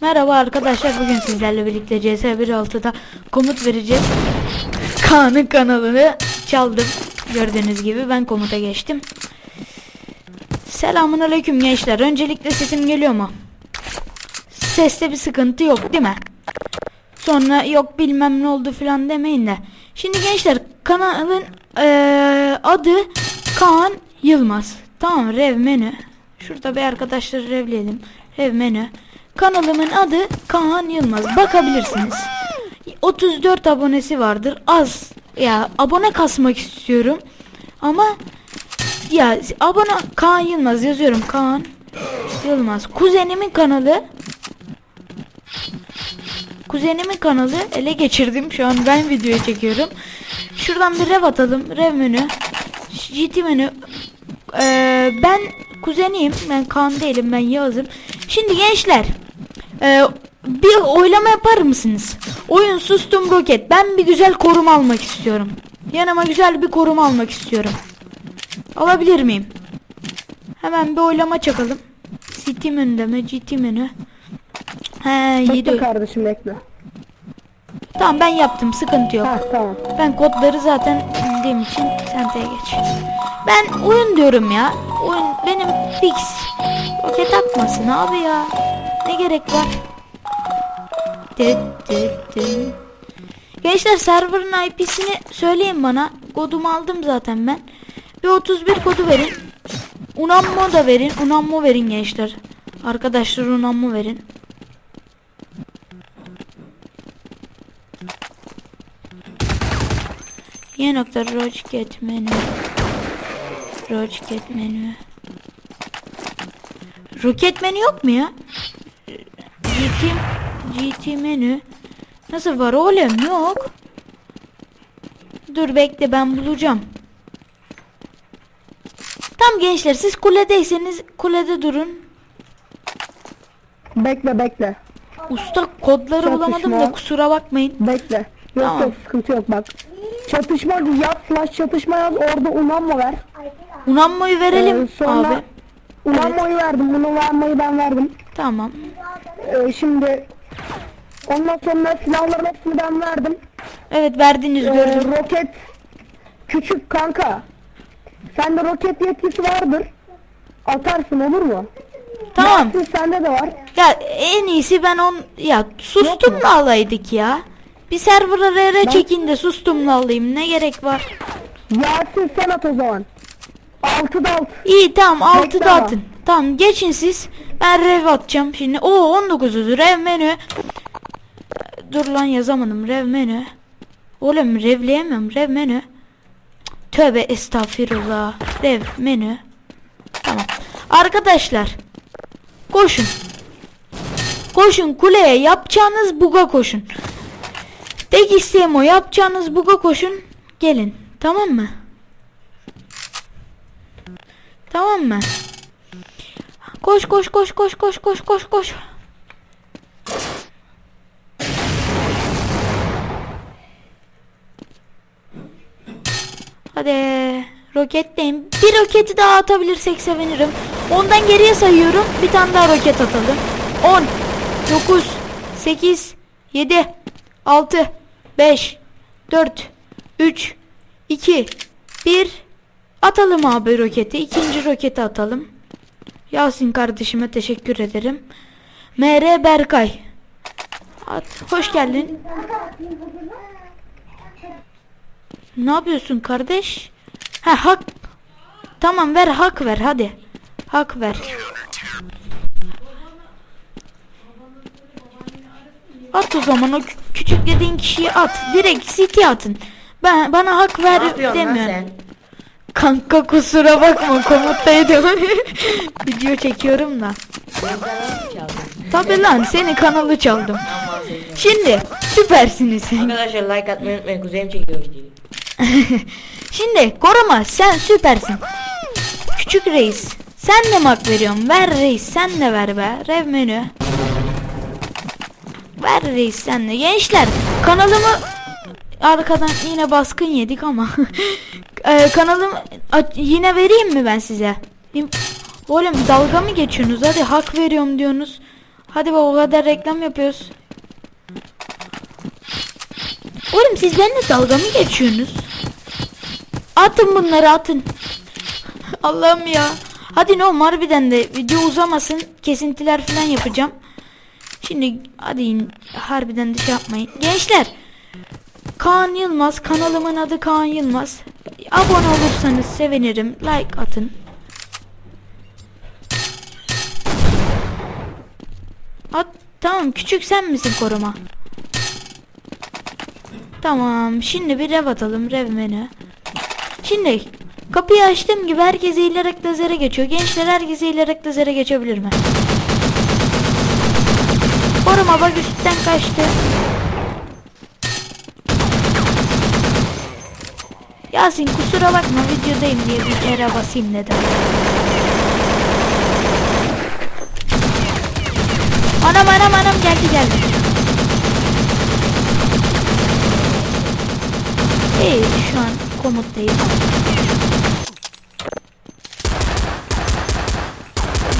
Merhaba arkadaşlar bugün sizlerle birlikte CS 1.6'da komut vereceğiz. Kaan'ın kanalını çaldım. Gördüğünüz gibi ben komuta geçtim. Selamun aleyküm gençler. Öncelikle sesim geliyor mu? Seste bir sıkıntı yok değil mi? Sonra yok bilmem ne oldu falan demeyin de. Şimdi gençler kanalın eee, adı Kaan Yılmaz. Tamam rev menü. Şurada bir arkadaşları revleyelim. Rev menü. Kanalımın adı Kaan Yılmaz. Bakabilirsiniz. 34 abonesi vardır. Az. Ya abone kasmak istiyorum. Ama ya abone Kaan Yılmaz yazıyorum. Kaan Yılmaz. Kuzenimin kanalı Kuzenimin kanalı ele geçirdim. Şu an ben video çekiyorum. Şuradan bir rev atalım. Rev menü. GT menü. Ee, ben kuzeniyim. Ben Kaan değilim. Ben Yağız'ım. Şimdi gençler. Ee, bir oylama yapar mısınız? Oyun sustum roket. Ben bir güzel koruma almak istiyorum. Yanıma güzel bir koruma almak istiyorum. Alabilir miyim? Hemen bir oylama çakalım. City menüde mi? GT menü. He, Bekle yedi. kardeşim bekle. Tamam ben yaptım sıkıntı yok. Ha tamam. Ben kodları zaten bildiğim için senteye geç. Ben oyun diyorum ya. Oyun benim fix. Roket atmasın abi ya. Ne gerek var? Dıt dıt dıt. Gençler server'ın IP'sini söyleyin bana. Kodumu aldım zaten ben. Bir 31 kodu verin. Unammo da verin. Unammo verin gençler. Arkadaşlar unammo verin. Y nokta rocket menü. Rocket menü. Roket menü yok mu ya? GT GT menü. Nasıl var oğlum yok. Dur bekle ben bulacağım. Tam gençler siz kuledeyseniz kulede durun. Bekle bekle. Usta kodları bulamadım da Çatışma. kusura bakmayın. Bekle. Yok Tamam. yok sıkıntı yok bak. Çatışma yaz slash çatışma yaz orada unamma ver. Unanmayı verelim Ee, sonra abi. unammayı verdim. Bunu vermeyi ben verdim. Tamam. Ee, şimdi ondan sonra silahların hepsini ben verdim. Evet verdiniz Ee, gördüm. roket küçük kanka. Sende roket yetkisi vardır. Atarsın olur mu? Tamam. Yasin sende de var. Ya en iyisi ben on ya sustumla alaydık ya. Bir server'a Ben- çekin de sustumla alayım ne gerek var? Yasin sen at o zaman. 6'da alt. İyi tamam 6'da Bekle ama. atın. Tamam geçin siz. Ben rev atacağım şimdi. Oo 19 rev menü. Dur lan yazamadım rev menü. Oğlum revleyemem rev menü. Tövbe estağfirullah. Rev menü. Tamam. Arkadaşlar. Koşun. Koşun kuleye yapacağınız buga koşun. Tek isteğim o yapacağınız buga koşun. Gelin. Tamam mı? Tamam mı? Koş koş koş koş koş koş koş koş. Hadi roketteyim. Bir roketi daha atabilirsek sevinirim. Ondan geriye sayıyorum. Bir tane daha roket atalım. 10 9 8 7 6 5 4 3 2 1 Atalım abi roketi. İkinci roketi atalım. Yasin kardeşime teşekkür ederim. MR Berkay. At. Hoş geldin. Ne yapıyorsun kardeş? Ha hak. Tamam ver hak ver hadi. Hak ver. At o zaman o kü- küçük dediğin kişiyi at. Direkt city atın. Ben bana hak ver demiyorum. Kanka kusura bakma komuttaydım. Video çekiyorum da. Tabi lan seni kanalı çaldım. Şimdi süpersiniz. Arkadaşlar like atmayı unutmayın. Kuzenim çekiyor videoyu. Şimdi koruma sen süpersin. Küçük reis. Sen de mi hak veriyorsun? Ver reis sen de ver be. Rev menü. Ver reis sen de. Gençler kanalımı arkadan yine baskın yedik ama Eee, kanalım yine vereyim mi ben size? Oğlum dalga mı geçiyorsunuz? Hadi hak veriyorum diyorsunuz. Hadi be o kadar reklam yapıyoruz. Oğlum siz benimle dalga mı geçiyorsunuz? Atın bunları atın. Allah'ım ya. Hadi ne oğlum harbiden de video uzamasın. Kesintiler falan yapacağım. Şimdi hadi harbiden de şey yapmayın. Gençler. Kaan Yılmaz. Kanalımın adı Kaan Yılmaz. Abone olursanız sevinirim. Like atın. At tamam küçük sen misin koruma? Tamam şimdi bir rev atalım rev menü. Şimdi kapıyı açtığım gibi herkes eğilerek lazere geçiyor. Gençler herkes eğilerek lazere geçebilir mi? Koruma bak üstten kaçtı. Yasin kusura bakma videodayım diye bir kere basayım dedim. Anam anam anam geldi geldi. İyi şu an komuttayız.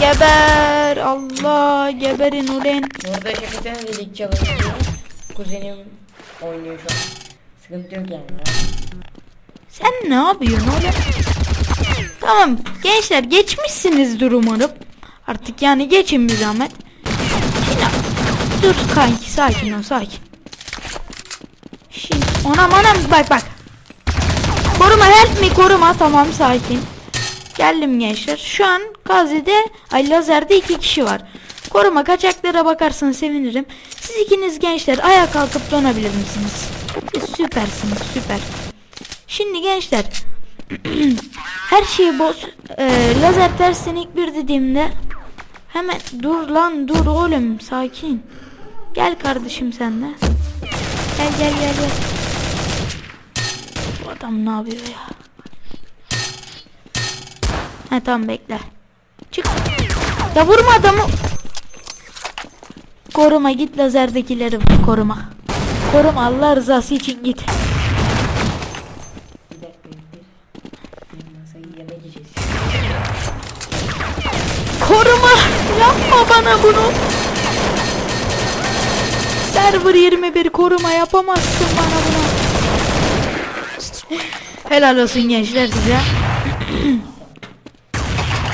Geber Allah geberin ulen. Burada şakasına dedik çalışıyor. Kuzenim oynuyor şu an. Sıkıntı yok yani. Sen ne yapıyorsun oğlum? Tamam gençler geçmişsinizdir umarım. Artık yani geçin bir. Şimdi dur kanki sakin ol sakin. Şimdi anam anam bak bak. Koruma help me koruma tamam sakin. Geldim gençler. Şu an Gazi'de ay lazerde iki kişi var. Koruma kaçaklara bakarsanız sevinirim. Siz ikiniz gençler ayağa kalkıp donabilir misiniz? Siz süpersiniz süper. Şimdi gençler her şeyi boz. Ee, lazer tersten bir dediğimde hemen dur lan dur oğlum sakin. Gel kardeşim sen de. Gel gel gel gel. Bu adam ne yapıyor ya? Ha tamam bekle. Çık. Ya vurma adamı. Koruma git lazerdekileri koruma. Koruma Allah rızası için git. Bana bunu. Server 21 koruma yapamazsın bana bunu. Helal olsun gençler size.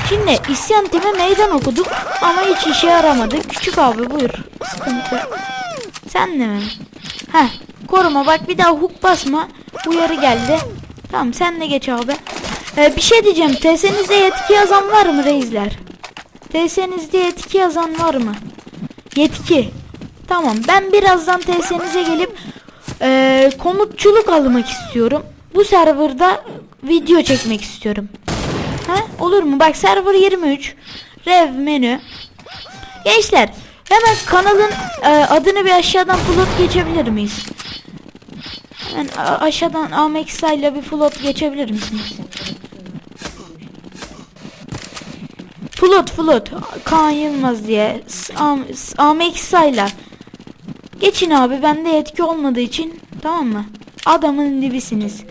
Şimdi isyan time meydan okuduk ama hiç işe yaramadı. Küçük abi buyur. Sıkıntı. Sen de mi? Heh koruma bak bir daha hook basma. Uyarı geldi. Tamam sen de geç abi. Ee, bir şey diyeceğim. TS'nizde yetki yazan var mı reisler? TS'nizde yetki yazan var mı? Yetki. Tamam ben birazdan TS'nize gelip eee, komutçuluk almak istiyorum. Bu serverda video çekmek istiyorum. Ha? Olur mu? Bak server 23. Rev menü. Gençler hemen kanalın eee, adını bir aşağıdan float geçebilir miyiz? Hemen aşağıdan Amex ile bir float geçebilir misiniz? Float float Kaan Yılmaz diye S- Am- S- Amex Sayla Geçin abi bende yetki olmadığı için tamam mı? Adamın dibisiniz.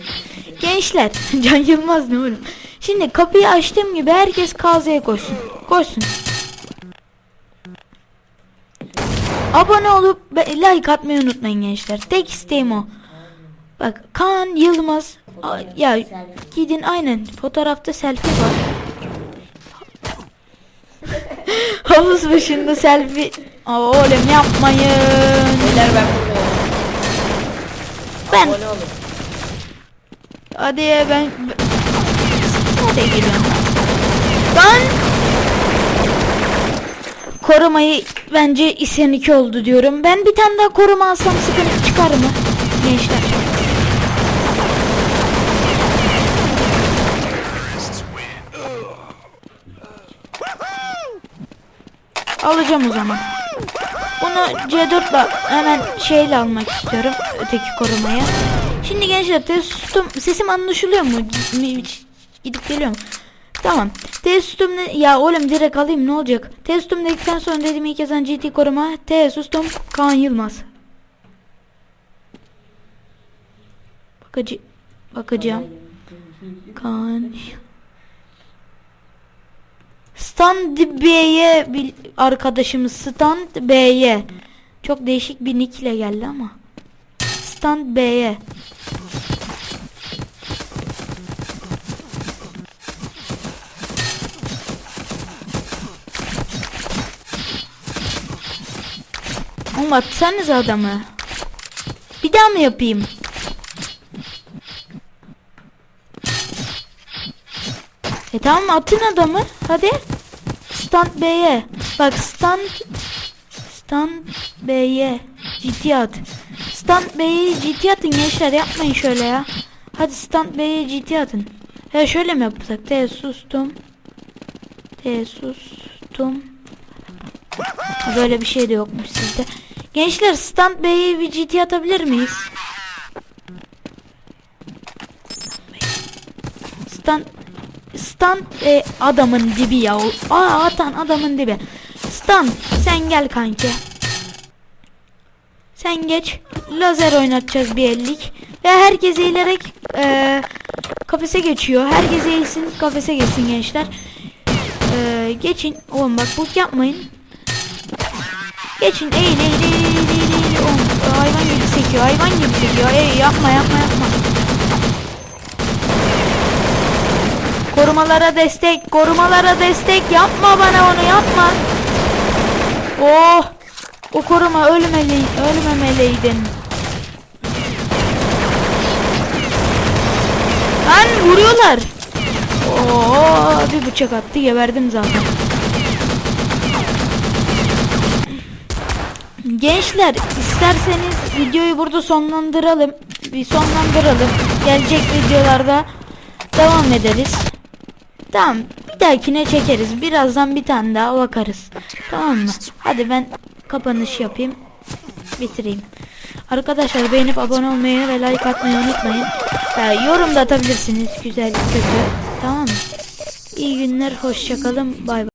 Gençler Can Yılmaz ne oğlum? Şimdi kapıyı açtığım gibi herkes KZ'ye koşsun. Koşsun. Abone olup like atmayı unutmayın gençler. Tek isteğim o. Bak Kaan Yılmaz ya gidin aynen fotoğrafta selfie var. Havuz başında selfie. Oğlum yapmayın. Beyler ben buradayım. Ben Abone olun. hadi ya ben nereye geliyorum? Ben korumayı bence isyan 2 oldu diyorum. Ben bir tane daha koruma alsam sıkıntı çıkar mı? Gençler. Alacağım o zaman. Bunu C4'la hemen şeyle almak istiyorum. Öteki korumaya. Şimdi gençler testum sesim anlaşılıyor mu? Gidip geliyor mu? Tamam. Testum? Ya oğlum direkt alayım ne olacak? Testum dedikten sonra dedim ilk yazan GT koruma. Testum Kaan Yılmaz. Bakıcı bakacağım. Kaan Start Stand B'ye arkadaşımız Stand B'ye. Çok değişik bir nick ile geldi ama. Stand B'ye. Oğlum atsanız adamı. Bir daha mı yapayım? E tamam atın adamı. Hadi. Stand B'ye. Bak stand stand B'ye. GT at. Stand B'ye GT atın gençler yapmayın şöyle ya. Hadi stand B'ye GT atın. Ya şöyle mi yapsak? T sustum. T sustum. Böyle bir şey de yokmuş sizde. Gençler stand B'ye bir GT atabilir miyiz? Stand Stand e, adamın dibi ya. Aa atan adamın dibi. Stand sen gel kanki. Sen geç. Lazer oynatacağız bir ellik. Ve herkes eğilerek e, kafese geçiyor. Herkes eğilsin kafese geçsin gençler. E, geçin. Oğlum bak bu yapmayın. Geçin eğil eğil eğil eğil eğil. Oğlum, hayvan gibi sekiyor hayvan gibi sekiyor. Ey yapma yapma yapma. Korumalara destek, korumalara destek. Yapma bana onu yapma. Oh! O koruma ölmeli, ölmemeliydin. Lan vuruyorlar. Oo, bir bıçak attı geberdim zaten. Gençler isterseniz videoyu burada sonlandıralım. Bir sonlandıralım. Gelecek videolarda devam ederiz. Tamam bir dahakine çekeriz. Birazdan bir tane daha bakarız. Tamam mı? Hadi ben kapanış yapayım. Bitireyim. Arkadaşlar beğenip abone olmayı ve like atmayı unutmayın. Ee, yorum da atabilirsiniz. Güzel kötü. Tamam mı? İyi günler. Hoşçakalın. Bay bay.